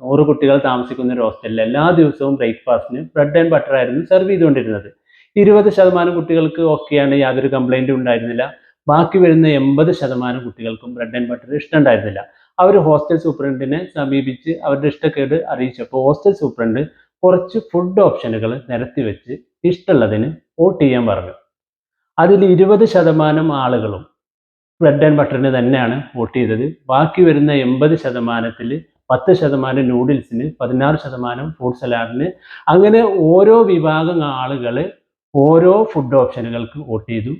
നൂറ് കുട്ടികൾ താമസിക്കുന്ന ഒരു ഹോസ്റ്റലിൽ എല്ലാ ദിവസവും ബ്രേക്ക്ഫാസ്റ്റിന് ബ്രെഡ് ആൻഡ് ബട്ടർ ആയിരുന്നു സെർവ് ചെയ്തുകൊണ്ടിരുന്നത്. ഇരുപത് ശതമാനം കുട്ടികൾക്ക് ഓക്കെയാണ് യാതൊരു കംപ്ലൈന്റും ഉണ്ടായിരുന്നില്ല. ബാക്കി വരുന്ന എൺപത് ശതമാനം കുട്ടികൾക്കും ബ്രെഡ് ആൻഡ് ബട്ടർ ഇഷ്ടമുണ്ടായിരുന്നില്ല. അവർ ഹോസ്റ്റൽ സൂപ്രണ്ടിനെ സമീപിച്ച് അവരുടെ ഇഷ്ടക്കേട് അറിയിച്ചപ്പോൾ ഹോസ്റ്റൽ സൂപ്രണ്ട് കുറച്ച് ഫുഡ് ഓപ്ഷനുകൾ നിരത്തി വെച്ച് ഇഷ്ടമുള്ളതിന് വോട്ട് ചെയ്യാൻ പറഞ്ഞു. അതിൽ ഇരുപത് ശതമാനം ആളുകളും ബ്രെഡ് ആൻഡ് ബട്ടറിന് തന്നെയാണ് വോട്ട് ചെയ്തത്. ബാക്കി വരുന്ന എൺപത് ശതമാനത്തിൽ പത്ത് ശതമാനം നൂഡിൽസിന് പതിനാറ് ശതമാനം ഫ്രൂട്ട് സലാഡിന് അങ്ങനെ ഓരോ വിഭാഗം ആളുകൾ ഓരോ ഫുഡ് ഓപ്ഷനുകൾക്ക് വോട്ട് ചെയ്തു.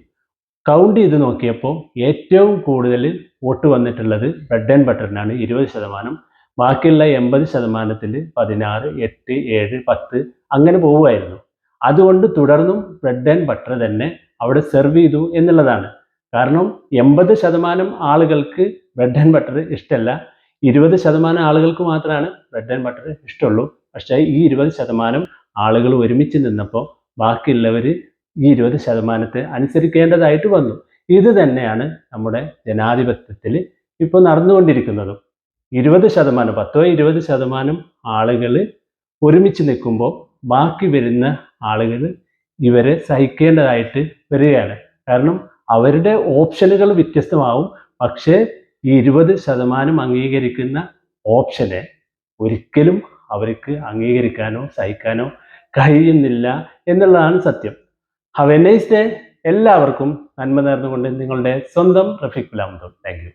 കൗണ്ട് ചെയ്ത് നോക്കിയപ്പോൾ ഏറ്റവും കൂടുതൽ വോട്ട് വന്നിട്ടുള്ളത് ബ്രെഡ് ആൻഡ് ബട്ടറിനാണ് ഇരുപത് ശതമാനം. ബാക്കിയുള്ള എൺപത് ശതമാനത്തിൽ പതിനാറ് എട്ട് ഏഴ് പത്ത് അങ്ങനെ പോവുമായിരുന്നു അതുകൊണ്ട് തുടർന്നും ബ്രെഡ് ആൻഡ് ബട്ടർ തന്നെ അവിടെ സെർവ് ചെയ്തു എന്നുള്ളതാണ്. കാരണം എൺപത് ശതമാനം ആളുകൾക്ക് ബ്രെഡ് ആൻഡ് ബട്ടർ ഇഷ്ടമല്ല ഇരുപത് ശതമാനം ആളുകൾക്ക് മാത്രമാണ് ബ്രെഡ് ആൻഡ് ബട്ടർ ഇഷ്ടമുള്ളൂ പക്ഷേ ഈ ഇരുപത് ശതമാനം ആളുകൾ ഒരുമിച്ച് നിന്നപ്പോൾ ബാക്കിയുള്ളവർ ഈ ഇരുപത് ശതമാനത്തെ അനുസരിക്കേണ്ടതായിട്ട് വന്നു. ഇത് തന്നെയാണ് നമ്മുടെ ജനാധിപത്യത്തിൽ ഇപ്പോൾ നടന്നുകൊണ്ടിരിക്കുന്നതും. ഇരുപത് ശതമാനം പത്തോ ഇരുപത് ശതമാനം ആളുകൾ ഒരുമിച്ച് നിൽക്കുമ്പോൾ ബാക്കി വരുന്ന ആളുകൾ ഇവരെ സഹിക്കേണ്ടതായിട്ട് വരികയാണ്. കാരണം അവരുടെ ഓപ്ഷനുകൾ വ്യത്യസ്തമാവും. പക്ഷേ ഈ ഇരുപത് ശതമാനം അംഗീകരിക്കുന്ന ഓപ്ഷനെ ഒരിക്കലും അവർക്ക് അംഗീകരിക്കാനോ സഹിക്കാനോ കഴിയുന്നില്ല എന്നുള്ളതാണ് സത്യം. ഹവ് എ നൈസ് ഡേ എല്ലാവർക്കും നന്മ നേർന്നുകൊണ്ട് നിങ്ങളുടെ സ്വന്തം റഫീഖ് പുലാമുദ്ദം താങ്ക്